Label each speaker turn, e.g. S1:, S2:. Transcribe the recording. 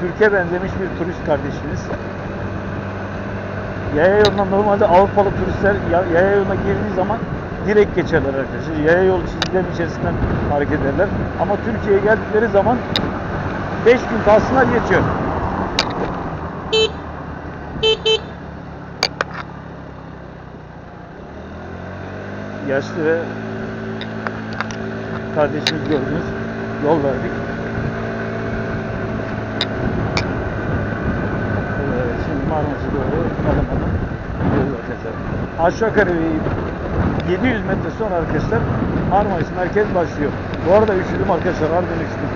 S1: Türkiye benzemiş bir turist kardeşimiz. Yaya yoluna normalde Avrupalı turistler ya- yaya yoluna girdiği zaman direkt geçerler arkadaşlar. Yaya yol çizgilerinin içerisinden hareket ederler. Ama Türkiye'ye geldikleri zaman 5 gün kalsınlar geçiyor. Yaşlı kardeşimiz gördünüz. Yol verdik. Alamadan gidiyoruz arkadaşlar. Aşağı yukarı bir 700 metre sonra arkadaşlar Marmaris merkez başlıyor. Bu arada üşüdüm arkadaşlar, harbiden üşüdüm.